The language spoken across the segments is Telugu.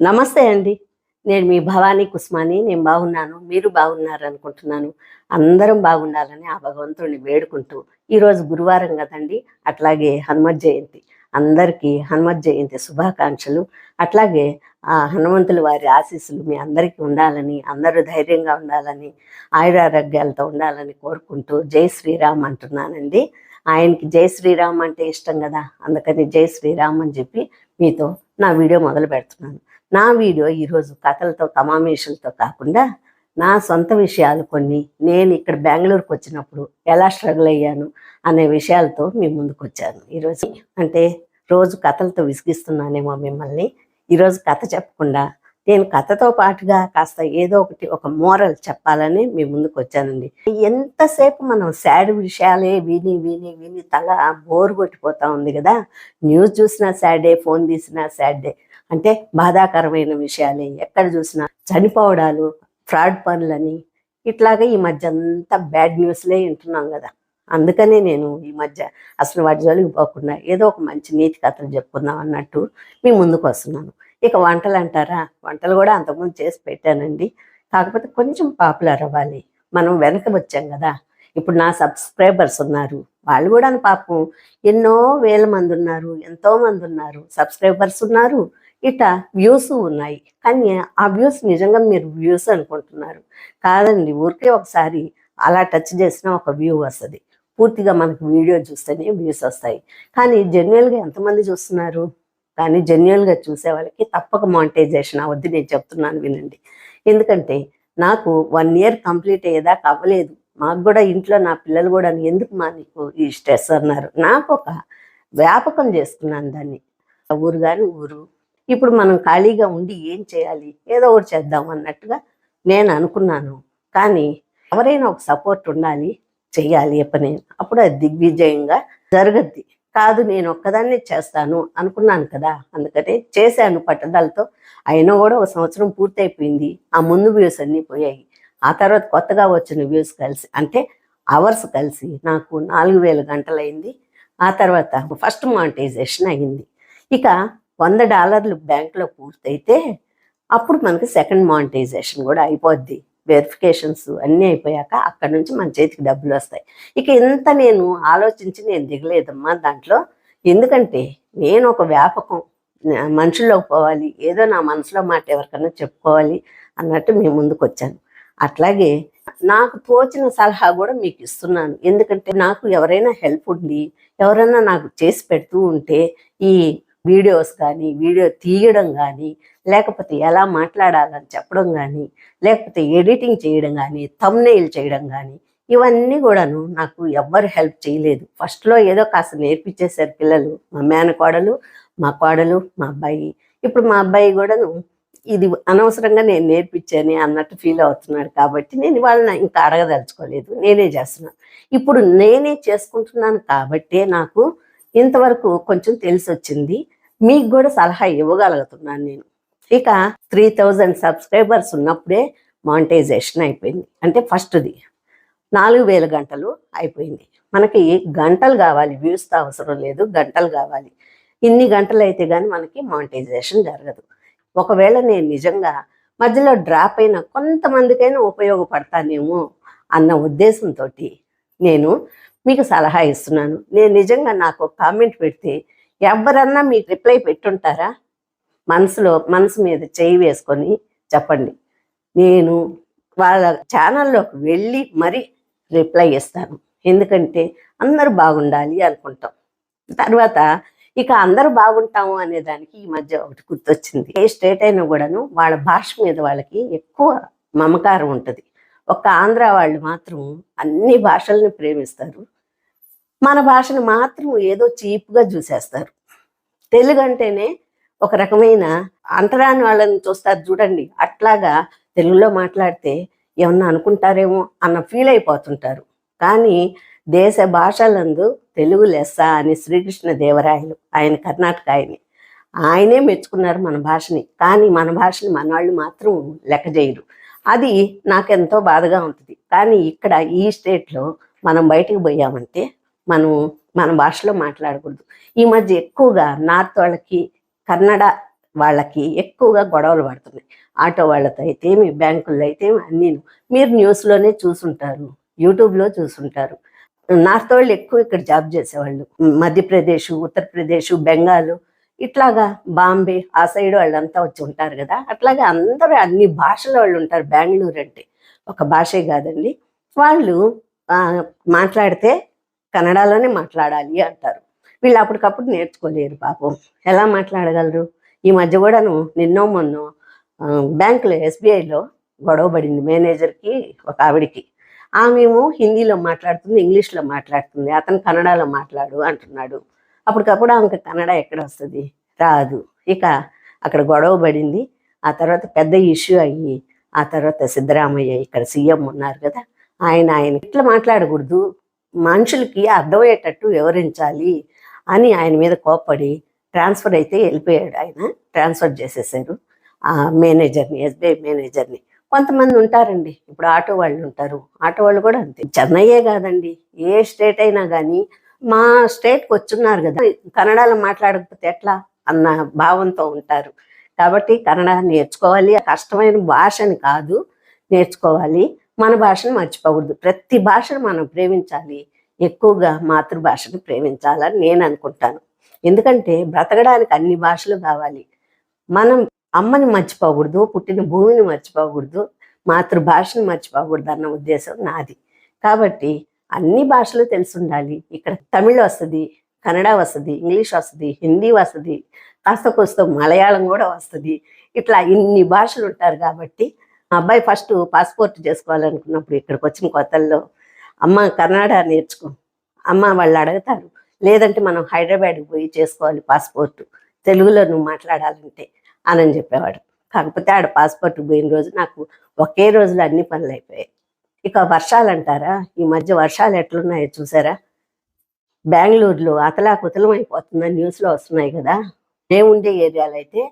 నమస్తే అండి. నేను మీ భవానీ కుస్మాని. నేను బాగున్నాను. మీరు బాగున్నారు అనుకుంటున్నాను అందరం బాగుండాలని ఆ భగవంతుడిని వేడుకుంటూ ఈరోజు గురువారం కదండి. అట్లాగే హనుమత్ జయంతి. అందరికీ హనుమత్ జయంతి శుభాకాంక్షలు. అట్లాగే ఆ హనుమంతుల వారి ఆశీస్సులు మీ అందరికీ ఉండాలని అందరూ ధైర్యంగా ఉండాలని ఆయురారోగ్యాలతో ఉండాలని కోరుకుంటూ జై శ్రీరామ్ అంటున్నానండి. ఆయనకి జై శ్రీరామ్ అంటే ఇష్టం కదా. అందుకని జై శ్రీరామ్ అని చెప్పి మీతో నా వీడియో మొదలు పెడుతున్నాను. నా వీడియో ఈరోజు కథలతో కమామేషన్తో కాకుండా నా సొంత విషయాలు కొన్ని నేను ఇక్కడ బెంగళూరుకు వచ్చినప్పుడు ఎలా స్ట్రగుల్ అయ్యాను అనే విషయాలతో మీ ముందుకు వచ్చాను ఈరోజు అంటే రోజు కథలతో విసిగిస్తున్నానేమో మిమ్మల్ని. ఈరోజు కథ చెప్పకుండా నేను కథతో పాటుగా కాస్త ఏదో ఒకటి ఒక మోరల్ చెప్పాలని మీ ముందుకు వచ్చానండి ఎంతసేపు మనం సాడ్ విషయాలే విని విని విని తల బోర్ కొట్టిపోతా ఉంది కదా. న్యూస్ చూసినా సాడే ఫోన్ తీసినా సాడే. అంటే బాధాకరమైన విషయాలే. ఎక్కడ చూసినా చనిపోవడాలు ఫ్రాడ్ పనులని ఇట్లాగా ఈ మధ్య అంతా బ్యాడ్ న్యూస్లే వింటున్నాం కదా. అందుకనే నేను ఈ మధ్య అసలు వాటి జోలికి పోకుండా ఏదో ఒక మంచి నీతి కథలు చెప్పుకుందాం అన్నట్టు మీ ముందుకు వస్తున్నాను. ఇక వంటలు అంటారా? వంటలు కూడా అంతకుముందు చేసి పెట్టానండి. కాకపోతే కొంచెం పాపులర్ అవ్వాలి. మనం వెనక వచ్చాం కదా. ఇప్పుడు నా సబ్స్క్రైబర్స్ ఉన్నారు. వాళ్ళు కూడా పాపం ఎన్నో వేల మంది ఉన్నారు ఎంతో మంది ఉన్నారు. సబ్స్క్రైబర్స్ ఉన్నారు. ఇట వ్యూస్ ఉన్నాయి. కానీ ఆ వ్యూస్ నిజంగా మీరు వ్యూస్ అనుకుంటున్నారు. కాదండి ఊరికే ఒకసారి అలా టచ్ చేసినా ఒక వ్యూ వస్తుంది. పూర్తిగా మనకు వీడియో చూస్తేనే వ్యూస్ వస్తాయి. కానీ జెన్యువల్గా ఎంతమంది చూస్తున్నారు? కానీ జెన్యువల్గా చూసే వాళ్ళకి తప్పక మానిటైజేషన్ అవద్దు. నేను చెప్తున్నాను వినండి. ఎందుకంటే నాకు వన్ ఇయర్ కంప్లీట్ అయ్యేదాకా అవ్వలేదు. మాకు కూడా ఇంట్లో నా పిల్లలు కూడా ఎందుకు మా నీకు ఈ స్ట్రెస్ అన్నారు? నాకు ఒక వ్యాపకం చేసుకున్నాను దాన్ని. ఊరు కానీ ఊరు ఇప్పుడు మనం ఖాళీగా ఉండి ఏం చేయాలి? ఏదో ఒకటి చేద్దాం అన్నట్టుగా నేను అనుకున్నాను. కానీ ఎవరైనా ఒక సపోర్ట్ ఉండాలి చెయ్యాలి పని అప్పుడు అది దిగ్విజయంగా జరగద్ది. కాదు నేను ఒక్కదాన్నే చేస్తాను అనుకున్నాను కదా. అందుకనే చేశాను పట్టుదలతో. అయినా కూడా ఒక సంవత్సరం పూర్తయిపోయింది. ఆ ముందు వ్యూస్ అన్నీ పోయాయి. ఆ తర్వాత కొత్తగా వచ్చిన వ్యూస్ కలిసి అంటే అవర్స్ కలిసి నాకు నాలుగు వేల గంటలైంది. ఆ తర్వాత ఫస్ట్ మానిటైజేషన్ అయింది. ఇక వంద డాలర్లు బ్యాంకులో పూర్తయితే అప్పుడు మనకు సెకండ్ మానిటైజేషన్ కూడా అయిపోద్ది. వెరిఫికేషన్స్ అన్నీ అయిపోయాక అక్కడ నుంచి మన చేతికి డబ్బులు వస్తాయి. ఇక ఇంత నేను ఆలోచించి నేను దిగలేదమ్మా దాంట్లో. ఎందుకంటే నేను ఒక వ్యాపకం మనుషుల్లోకి పోవాలి ఏదో నా మనసులో మాట ఎవరికన్నా చెప్పుకోవాలి అన్నట్టు మీ ముందుకు వచ్చాను. అట్లాగే నాకు తోచిన సలహా కూడా మీకు ఇస్తున్నాను. ఎందుకంటే నాకు ఎవరైనా హెల్ప్ ఉండి ఎవరైనా నాకు చేసి పెడుతూ ఉంటే ఈ వీడియోస్ కానీ వీడియో తీయడం కానీ లేకపోతే ఎలా మాట్లాడాలని చెప్పడం కానీ లేకపోతే ఎడిటింగ్ చేయడం కానీ తమ్నెయిల్ చేయడం కానీ ఇవన్నీ కూడాను నాకు ఎవ్వరు హెల్ప్ చేయలేదు. ఫస్ట్లో ఏదో కాస్త నేర్పించేశారు పిల్లలు మా మేనకోడలు మా కోడలు మా అబ్బాయి. ఇప్పుడు మా అబ్బాయి కూడాను ఇది అనవసరంగా నేను నేర్పించాను అన్నట్టు ఫీల్ అవుతున్నాడు కాబట్టి నేను వాళ్ళని ఇంకా అడగదలుచుకోలేదు. నేనే చేస్తున్నాను ఇప్పుడు నేనే చేసుకుంటున్నాను కాబట్టే నాకు ఇంతవరకు కొంచెం తెలిసి వచ్చింది మీకు కూడా సలహా ఇవ్వగలుగుతున్నాను నేను. ఇక త్రీ థౌజండ్ సబ్స్క్రైబర్స్ ఉన్నప్పుడే మానిటైజేషన్ అయిపోయింది. అంటే ఫస్ట్ది నాలుగు వేల గంటలు అయిపోయింది. మనకి గంటలు కావాలి వ్యూస్తో అవసరం లేదు గంటలు కావాలి. ఇన్ని గంటలు అయితే కానీ మనకి మానిటైజేషన్ జరగదు. ఒకవేళ నేను నిజంగా మధ్యలో డ్రాప్ అయిన కొంతమందికైనా ఉపయోగపడతానేమో అన్న ఉద్దేశంతో నేను మీకు సలహా ఇస్తున్నాను. నేను నిజంగా నాకు కామెంట్ పెడితే ఎవరన్నా మీకు రిప్లై పెట్టుంటారా? మనసులో మనసు మీద చేయి వేసుకొని చెప్పండి. నేను వాళ్ళ ఛానల్లోకి వెళ్ళి మరి రిప్లై ఇస్తాను. ఎందుకంటే అందరూ బాగుండాలి అనుకుంటాం. తర్వాత ఇక అందరూ బాగుంటాము అనే దానికి ఈ మధ్య ఒకటి గుర్తొచ్చింది. ఏ స్టేట్ అయినా కూడాను వాళ్ళ భాష మీద వాళ్ళకి ఎక్కువ మమకారం ఉంటుంది. ఒక్క ఆంధ్ర వాళ్ళు మాత్రం అన్ని భాషల్ని ప్రేమిస్తారు. మన భాషను మాత్రం ఏదో చీప్గా చూసేస్తారు. తెలుగు అంటేనే ఒక రకమైన అంటరాని వాళ్ళని చూస్తారు చూడండి. అట్లాగా తెలుగులో మాట్లాడితే ఏమన్నా అనుకుంటారేమో అన్న ఫీల్ అయిపోతుంటారు. కానీ దేశ భాషలందు తెలుగు లెస్స అని శ్రీకృష్ణ దేవరాయలు ఆయన కర్ణాటక ఆయనే. ఆయనే మెచ్చుకున్నారు మన భాషని. కానీ మన భాషని మన వాళ్ళు మాత్రం లెక్క చేయరు. అది నాకెంతో బాధగా ఉంటుంది. కానీ ఇక్కడ ఈ స్టేట్లో మనం బయటికి పోయామంటే మనం మన భాషలో మాట్లాడకూడదు. ఈ మధ్య ఎక్కువగా నార్త్ వాళ్ళకి కన్నడ వాళ్ళకి ఎక్కువగా గొడవలు పడుతున్నాయి. ఆటో వాళ్ళతో అయితే మీ బ్యాంకుల్లో అయితే అన్నీ మీరు న్యూస్లోనే చూసుంటారు యూట్యూబ్లో చూసుంటారు. నార్త్ వాళ్ళు ఎక్కువ ఇక్కడ జాబ్ చేసేవాళ్ళు. మధ్యప్రదేశ్ ఉత్తరప్రదేశ్ బెంగాల్ ఇట్లాగా బాంబే ఆ సైడ్ వాళ్ళంతా వచ్చి ఉంటారు కదా. అట్లాగే అందరూ అన్ని భాషల వాళ్ళు ఉంటారు. బెంగళూరు అంటే ఒక భాషే కాదండి. వాళ్ళు ఆ, మాట్లాడితే కన్నడలోనే మాట్లాడాలి అంటారు. వీళ్ళు అప్పటికప్పుడు నేర్చుకోలేరు పాపం. ఎలా మాట్లాడగలరు? ఈ మధ్య కూడాను నిన్నో మొన్నో బ్యాంకులో ఎస్బీఐలో గొడవ పడింది మేనేజర్కి ఒక ఆవిడికి. ఆమెమో హిందీలో మాట్లాడుతుంది ఇంగ్లీష్లో మాట్లాడుతుంది అతను కన్నడలో మాట్లాడు అంటున్నాడు. అప్పటికప్పుడు ఆమెకు కన్నడ ఎక్కడ వస్తుంది? రాదు. ఇక అక్కడ గొడవ పడింది. ఆ తర్వాత పెద్ద ఇష్యూ అయ్యి ఆ తర్వాత సిద్ధరామయ్య ఇక్కడ సీఎం ఉన్నారు కదా ఆయన ఆయన ఇట్లా మాట్లాడకూడదు. మనుషులకి అర్థమయ్యేటట్టు వివరించాలి అని ఆయన మీద కోప్పడి ట్రాన్స్ఫర్ అయితే వెళ్ళిపోయాడు ఆయన. ట్రాన్స్ఫర్ చేసేసారు. ఆ మేనేజర్ని ఎస్బీఐ మేనేజర్ని. కొంతమంది ఉంటారండి. ఇప్పుడు ఆటో వాళ్ళు ఉంటారు. ఆటో వాళ్ళు కూడా అంతే. చెన్నయ్యే కాదండి. ఏ స్టేట్ అయినా కానీ మా స్టేట్కి వచ్చున్నారు కదా. కన్నడలో మాట్లాడకపోతే ఎట్లా? అన్న భావంతో ఉంటారు. కాబట్టి కన్నడ నేర్చుకోవాలి. కష్టమైన భాషని కాదు. నేర్చుకోవాలి. మన భాషను మర్చిపోకూడదు. ప్రతి భాషను మనం ప్రేమించాలి. ఎక్కువగా మాతృభాషను ప్రేమించాలని నేను అనుకుంటాను. ఎందుకంటే బ్రతకడానికి అన్ని భాషలు కావాలి. మనం అమ్మని మర్చిపోకూడదు పుట్టిన భూమిని మర్చిపోకూడదు మాతృభాషను మర్చిపోకూడదు అన్న ఉద్దేశం నాది. కాబట్టి అన్ని భాషలు తెలిసి ఉండాలి ఇక్కడ తమిళ్ వస్తుంది కన్నడ వస్తుంది ఇంగ్లీష్ వస్తుంది హిందీ వస్తుంది కాస్త కోస్త మలయాళం కూడా వస్తుంది. ఇట్లా ఇన్ని భాషలు ఉంటారు కాబట్టి మా అబ్బాయి ఫస్ట్ పాస్పోర్ట్ చేసుకోవాలనుకున్నప్పుడు ఇక్కడికి వచ్చిన కొత్తల్లో అమ్మ కన్నడ నేర్చుకో. అమ్మ వాళ్ళు అడుగుతారు లేదంటే మనం హైదరాబాద్కి పోయి చేసుకోవాలి పాస్పోర్ట్. తెలుగులో నువ్వు మాట్లాడాలంటే. అని చెప్పేవాడు. కాకపోతే ఆడ పాస్పోర్ట్ పోయిన రోజు నాకు ఒకే రోజులో అన్ని పనులు అయిపోయాయి. ఇక వర్షాలు అంటారా ఈ మధ్య వర్షాలు ఎట్లున్నాయో చూసారా? బెంగళూరులో అతలాకుతలం అయిపోతుందని న్యూస్లో వస్తున్నాయి కదా. మేము ఉండే ఏరియాలో అయితే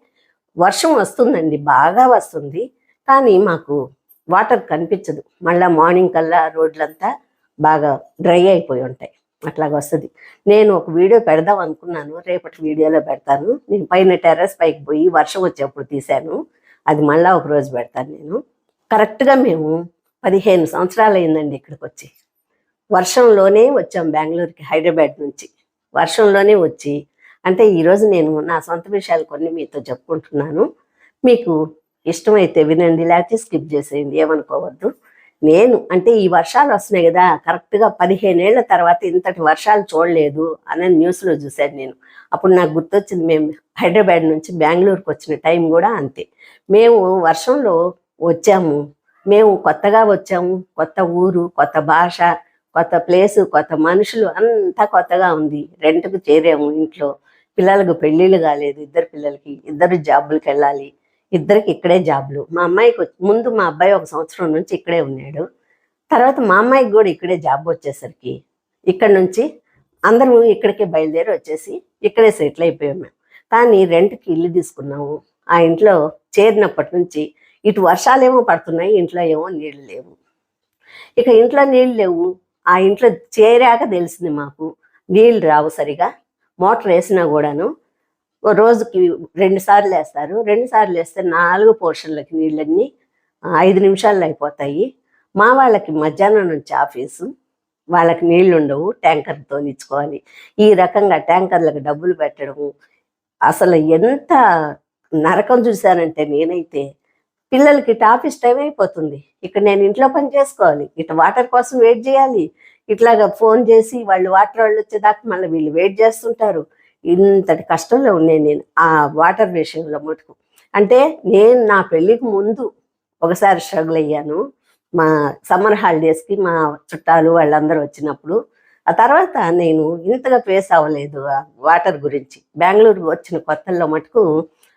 వర్షం వస్తుందండి బాగా వస్తుంది. కానీ మాకు వాటర్ కనిపించదు. మళ్ళీ మార్నింగ్ కల్లా రోడ్లంతా బాగా డ్రై అయిపోయి ఉంటాయి. అట్లాగ వస్తుంది. నేను ఒక వీడియో పెడదాం అనుకున్నాను. రేపటి వీడియోలో పెడతాను. నేను పైన టెర్రస్ పైకి పోయి వర్షం వచ్చేప్పుడు తీశాను. అది మళ్ళీ ఒక రోజు పెడతాను నేను. కరెక్ట్గా మేము పదిహేను సంవత్సరాలు అయిందండి ఇక్కడికి వచ్చి వర్షంలోనే వచ్చాం బెంగళూరుకి హైదరాబాద్ నుంచి. వర్షంలోనే వచ్చి అంటే ఈరోజు నేను నా సొంత విషయాలు కొన్ని మీతో చెప్పుకుంటున్నాను. మీకు ఇష్టమైతే వినండి లేకపోతే స్కిప్ చేసేయండి ఏమనుకోవద్దు. నేను అంటే ఈ వర్షాలు వస్తున్నాయి కదా కరెక్ట్గా పదిహేనేళ్ళ తర్వాత ఇంతటి వర్షాలు చూడలేదు అని న్యూస్లో చూశాను నేను. అప్పుడు నాకు గుర్తొచ్చింది మేము హైదరాబాద్ నుంచి బెంగళూరుకి వచ్చిన టైం కూడా అంతే. మేము వర్షంలో వచ్చాము. మేము కొత్తగా వచ్చాము. కొత్త ఊరు కొత్త భాష కొత్త ప్లేసు కొత్త మనుషులు అంతా కొత్తగా ఉంది. రెంట్కు చేరాము ఇంట్లో. పిల్లలకు పెళ్ళిళ్ళు కాలేదు ఇద్దరు పిల్లలకి ఇద్దరు జాబులకు వెళ్ళాలి. ఇద్దరికి ఇక్కడే జాబ్లు. మా అమ్మాయికి ముందు మా అబ్బాయి ఒక సంవత్సరం నుంచి ఇక్కడే ఉన్నాడు. తర్వాత మా అమ్మాయికి కూడా ఇక్కడే జాబ్ వచ్చేసరికి ఇక్కడ నుంచి అందరూ ఇక్కడికే బయలుదేరి వచ్చేసి ఇక్కడే సెటిల్ అయిపోయాం మేము. కానీ రెంట్కి ఇల్లు తీసుకున్నాము. ఆ ఇంట్లో చేరినప్పటి నుంచి ఇటు వర్షాలేమో పడుతున్నాయి ఇంట్లో ఏమో నీళ్ళు లేవు. ఇక ఇంట్లో నీళ్ళు లేవు. ఆ ఇంట్లో చేరాక తెలిసింది మాకు నీళ్ళు రావు సరిగా. మోటార్ వేసినా కూడాను ఓ రోజుకి రెండు సార్లు వేస్తారు. రెండు సార్లు వేస్తే నాలుగు పోర్షన్లకి నీళ్ళన్నీ ఐదు నిమిషాల్లో అయిపోతాయి. మా వాళ్ళకి మధ్యాహ్నం నుంచి ఆఫీసు. వాళ్ళకి నీళ్ళు ఉండవు ట్యాంకర్తో ఇచ్చుకోవాలి ఈ రకంగా ట్యాంకర్లకు డబ్బులు పెట్టడము అసలు ఎంత నరకం చూశానంటే నేనైతే పిల్లలకి ఇటు ఆఫీస్ టైం అయిపోతుంది. ఇక్కడ నేను ఇంట్లో పని చేసుకోవాలి. ఇటు వాటర్ కోసం వెయిట్ చేయాలి. ఇట్లాగా ఫోన్ చేసి వాళ్ళు వాటర్ వాళ్ళు వచ్చేదాకా మళ్ళీ వీళ్ళు వెయిట్ చేస్తుంటారు. ఇంతటి కష్టంలో ఉన్నాయి నేను ఆ వాటర్ విషయంలో మటుకు. అంటే నేను నా పెళ్ళికి ముందు ఒకసారి స్ట్రగుల్ అయ్యాను. మా సమ్మర్ హాలిడేస్కి మా చుట్టాలు వాళ్ళందరూ వచ్చినప్పుడు. ఆ తర్వాత నేను ఇంతగా ఫేస్ అవ్వలేదు ఆ వాటర్ గురించి. బెంగళూరు వచ్చిన కొత్తల్లో మటుకు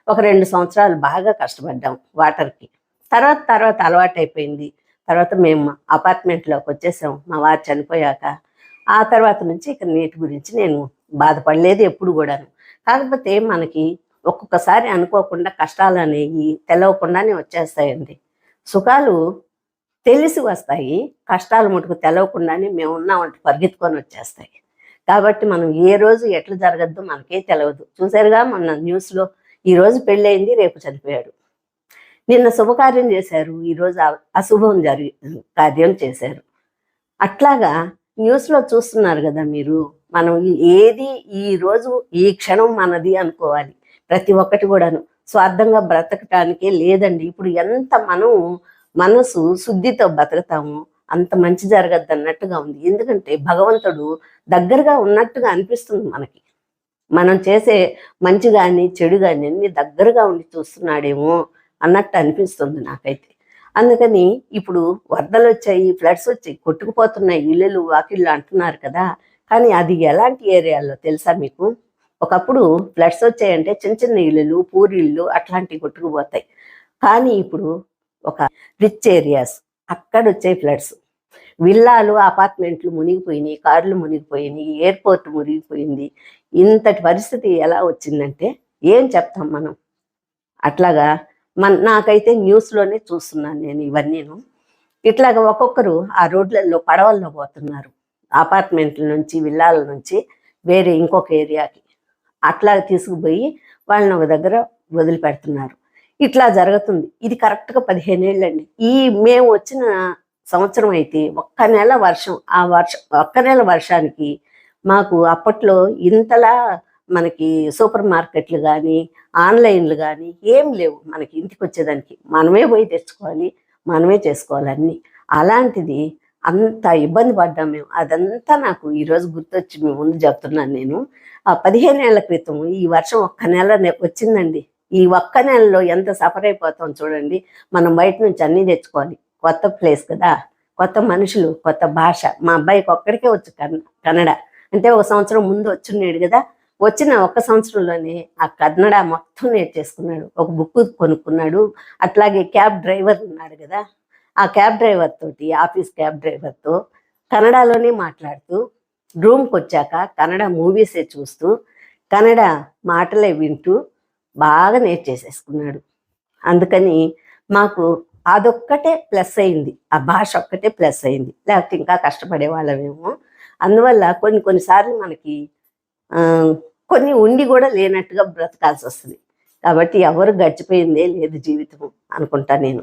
ఒక రెండు సంవత్సరాలు బాగా కష్టపడ్డాం వాటర్కి. తర్వాత తర్వాత అలవాటు అయిపోయింది తర్వాత మేము అపార్ట్మెంట్లోకి వచ్చేసాం. మా వారు చనిపోయాక. ఆ తర్వాత నుంచి ఇక నీటి గురించి నేను బాధపడలేదు ఎప్పుడు కూడాను. కాకపోతే మనకి ఒక్కొక్కసారి అనుకోకుండా కష్టాలు అనేవి తెలవకుండానే వచ్చేస్తాయండి. సుఖాలు తెలిసి వస్తాయి కష్టాలు మటుకు తెలవకుండానే మేము ఉన్నామంటే పరిగెత్తుకొని వచ్చేస్తాయి. కాబట్టి మనం ఏ రోజు ఎట్లా జరగద్దు మనకే తెలియదు చూసారుగా మన న్యూస్లో ఈరోజు పెళ్ళయింది రేపు చనిపోయాడు. నిన్న శుభకార్యం చేశారు ఈరోజు అశుభం జరిగి కార్యం చేశారు. అట్లాగా న్యూస్లో చూస్తున్నారు కదా మీరు మనం ఏది ఈ రోజు ఈ క్షణం మనది అనుకోవాలి. ప్రతి ఒక్కటి కూడాను. స్వార్థంగా బ్రతకటానికే లేదండి. ఇప్పుడు ఎంత మనం మనసు శుద్ధితో బతుకుతాము అంత మంచి జరగద్దు అన్నట్టుగా ఉంది. ఎందుకంటే భగవంతుడు దగ్గరగా ఉన్నట్టుగా అనిపిస్తుంది మనకి. మనం చేసే మంచి కానీ చెడు కానీ అన్ని దగ్గరగా ఉండి చూస్తున్నాడేమో అన్నట్టు అనిపిస్తుంది నాకైతే. అందుకని ఇప్పుడు వరదలు వచ్చాయి ఫ్లడ్స్ వచ్చాయి కొట్టుకుపోతున్నాయి ఇళ్ళు వాకిళ్ళు అంటున్నారు కదా. కానీ అది ఎలాంటి ఏరియాలో తెలుసా మీకు? ఒకప్పుడు ఫ్లడ్స్ వచ్చాయంటే చిన్న చిన్న ఇళ్ళు పూరిళ్ళు అట్లాంటివి కొట్టుకుపోతాయి. కానీ ఇప్పుడు ఒక రిచ్ ఏరియాస్ అక్కడ వచ్చాయి ఫ్లడ్స్. విల్లాలు అపార్ట్మెంట్లు మునిగిపోయినాయి కార్లు మునిగిపోయినాయి ఎయిర్పోర్ట్ మునిగిపోయింది. ఇంతటి పరిస్థితి ఎలా వచ్చిందంటే ఏం చెప్తాం మనం? అట్లాగా మన నాకైతే న్యూస్లోనే చూస్తున్నాను నేను ఇవన్నీను. ఇట్లాగా ఒక్కొక్కరు ఆ రోడ్లలో పడవల్లో పోతున్నారు. అపార్ట్మెంట్ల నుంచి విల్లాల నుంచి వేరే ఇంకొక ఏరియాకి అట్లా తీసుకుపోయి వాళ్ళని ఒక దగ్గర వదిలిపెడుతున్నారు. ఇట్లా జరుగుతుంది. ఇది కరెక్ట్గా పదిహేను ఏళ్ళండి. ఈ మేము వచ్చిన సంవత్సరం అయితే ఒక్క నెల వర్షం ఆ వర్షం ఒక్క నెల వర్షానికి మాకు అప్పట్లో ఇంతలా మనకి సూపర్ మార్కెట్లు కానీ ఆన్లైన్లు కానీ ఏం లేవు మనకి ఇంటికి వచ్చేదానికి. మనమే పోయి తెచ్చుకోవాలి మనమే చేసుకోవాలన్నీ అలాంటిది అంత ఇబ్బంది పడ్డాం మేము. అదంతా నాకు ఈరోజు గుర్తొచ్చి మీ ముందు చెప్తున్నాను నేను. ఆ పదిహేను ఏళ్ళ క్రితం ఈ వర్షం ఒక్క నెల వచ్చిందండి. ఈ ఒక్క నెలలో ఎంత సఫర్ అయిపోతాం చూడండి. మనం బయట నుంచి అన్నీ తెచ్చుకోవాలి. కొత్త ప్లేస్ కదా. కొత్త మనుషులు కొత్త భాష. మా అబ్బాయికి ఒక్కడికే వచ్చు కన్న కన్నడ. అంటే ఒక సంవత్సరం ముందు వచ్చిన్నాడు కదా. వచ్చిన ఒక్క సంవత్సరంలోనే ఆ కన్నడ మొత్తం నేర్చేసుకున్నాడు. ఒక బుక్ కొనుక్కున్నాడు. అట్లాగే క్యాబ్ డ్రైవర్ ఉన్నాడు కదా. ఆ క్యాబ్ డ్రైవర్ తోటి ఆఫీస్ క్యాబ్ డ్రైవర్తో కన్నడలోనే మాట్లాడుతూ రూమ్కి వచ్చాక కన్నడ మూవీసే చూస్తూ కన్నడ మాటలే వింటూ బాగా నేర్చేసేసుకున్నాడు. అందుకని మాకు అదొక్కటే ప్లస్ అయింది. ఆ భాష ఒక్కటే ప్లస్ అయింది. లేకపోతే ఇంకా కష్టపడే వాళ్ళమేమో. అందువల్ల కొన్ని కొన్నిసార్లు మనకి కొన్ని ఉండి కూడా లేనట్టుగా బ్రతకాల్సి వస్తుంది. కాబట్టి ఎవరు గడిచిపోయిందే లేదు జీవితం అనుకుంటా నేను.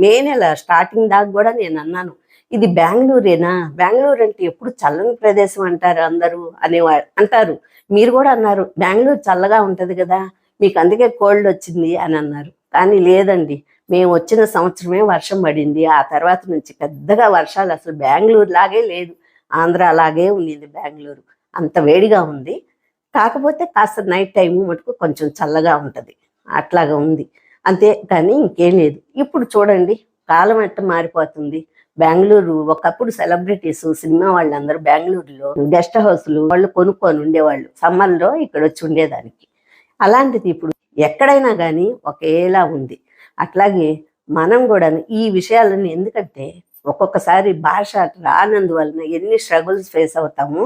మే నెల స్టార్టింగ్ దాకా కూడా నేను అన్నాను ఇది బెంగళూరేనా? బెంగళూరు అంటే ఎప్పుడు చల్లని ప్రదేశం అంటారు అందరూ అనేవారు అంటారు. మీరు కూడా అన్నారు బెంగళూరు చల్లగా ఉంటుంది కదా మీకు అందుకే కోల్డ్ వచ్చింది అని అన్నారు. కానీ లేదండి మేము వచ్చిన సంవత్సరమే వర్షం పడింది ఆ తర్వాత నుంచి పెద్దగా వర్షాలు అసలు బెంగళూరు లాగే లేదు ఆంధ్ర లాగే ఉండింది బెంగళూరు. అంత వేడిగా ఉంది. కాకపోతే కాస్త నైట్ టైం మటుకు కొంచెం చల్లగా ఉంటుంది. అట్లాగా ఉంది. అంతే కానీ ఇంకేం లేదు. ఇప్పుడు చూడండి కాలం ఎట్ట మారిపోతుంది. బెంగళూరు ఒకప్పుడు సెలబ్రిటీస్ సినిమా వాళ్ళందరూ బెంగళూరులో గెస్ట్ హౌస్లు వాళ్ళు కొనుక్కొని ఉండేవాళ్ళు. సమ్మర్లో ఇక్కడ వచ్చి ఉండేదానికి. అలాంటిది ఇప్పుడు ఎక్కడైనా కానీ ఒకేలా ఉంది. అట్లాగే మనం కూడా ఈ విషయాలను ఎందుకంటే ఒక్కొక్కసారి భాష రానందువలన ఎన్ని స్ట్రగుల్స్ ఫేస్ అవుతాము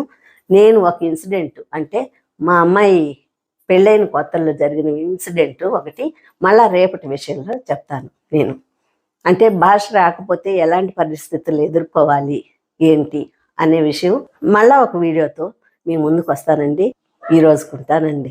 నేను ఒక ఇన్సిడెంట్ అంటే మా అమ్మాయి పెళ్ళైన కొత్తల్లో జరిగిన ఇన్సిడెంట్ ఒకటి మళ్ళా రేపటి విషయంలో చెప్తాను నేను. అంటే భాష రాకపోతే ఎలాంటి పరిస్థితులు ఎదుర్కోవాలి ఏంటి అనే విషయం మళ్ళా ఒక వీడియోతో మీ ముందుకు వస్తానండి. ఈ రోజుకుంటానండి